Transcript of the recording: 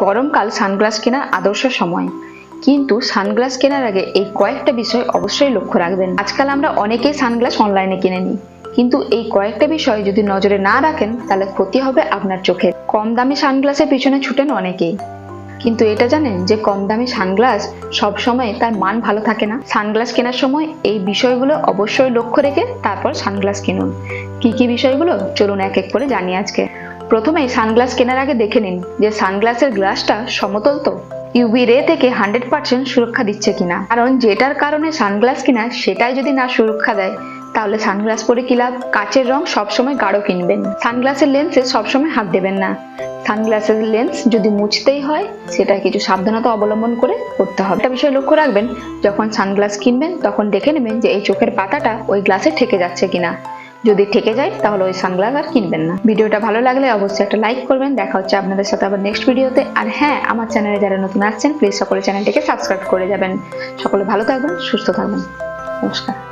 গরমকাল সানগ্লাস কেনার আদর্শ সময়। কিন্তু সানগ্লাস কেনার আগে এই কয়েকটা বিষয় অবশ্যই লক্ষ্য রাখবেন। আজকাল আমরা অনেকেই সানগ্লাস অনলাইনে কিনে নিই কিন্তু এই কয়েকটা বিষয় যদি নজরে না রাখেন, তাহলে ক্ষতি হবে আপনার চোখে। কম দামি সানগ্লাসের পিছনে ছুটেন অনেকেই। কিন্তু এটা জানেন যে কম দামি সানগ্লাস সব সময় তার মান ভালো থাকে না। সানগ্লাস কেনার সময় এই বিষয়গুলো অবশ্যই লক্ষ্য রেখে তারপর সানগ্লাস কিনুন। কি কি বিষয়গুলো? চলুন এক এক করে জানি আজকে। প্রথমেই সানগ্লাস কেনার আগে দেখে নিন যে সানগ্লাসের গ্লাসটা সমতল তো। ইউভি রে থেকে হান্ড্রেড পার্সেন্ট সুরক্ষা দিচ্ছে কিনা। কারণ যেটার কারণে সানগ্লাস কিনা সেটাই যদি না সুরক্ষা দেয়, তাহলে সানগ্লাস পরে কি লাভ? কাচের রং সবসময় গাঢ় কিনবেন। সানগ্লাসের লেন্সে সবসময় হাত দেবেন না। সানগ্লাসের লেন্স যদি মুছতেই হয় সেটা কিছু সাবধানতা অবলম্বন করে করতে হবে। একটা বিষয় লক্ষ্য রাখবেন, যখন সানগ্লাস কিনবেন, তখন দেখে নেবেন যে এই চোখের পাতাটা ওই গ্লাসে ঠেকে যাচ্ছে কিনা। যদি থেকে যায়, তাহলে ওই সানগ্লাস আর কিনবেন না। ভিডিওটা ভালো লাগলে অবশ্যই একটা লাইক করবেন। দেখা হচ্ছে আপনাদের সাথে আবার নেক্সট ভিডিওতে। আর হ্যাঁ আমার চ্যানেলে যারা নতুন আসছেন প্লিজ সকলে চ্যানেলটিকে সাবস্ক্রাইব করে যাবেন। সকলে ভালো থাকবেন, সুস্থ থাকবেন। নমস্কার।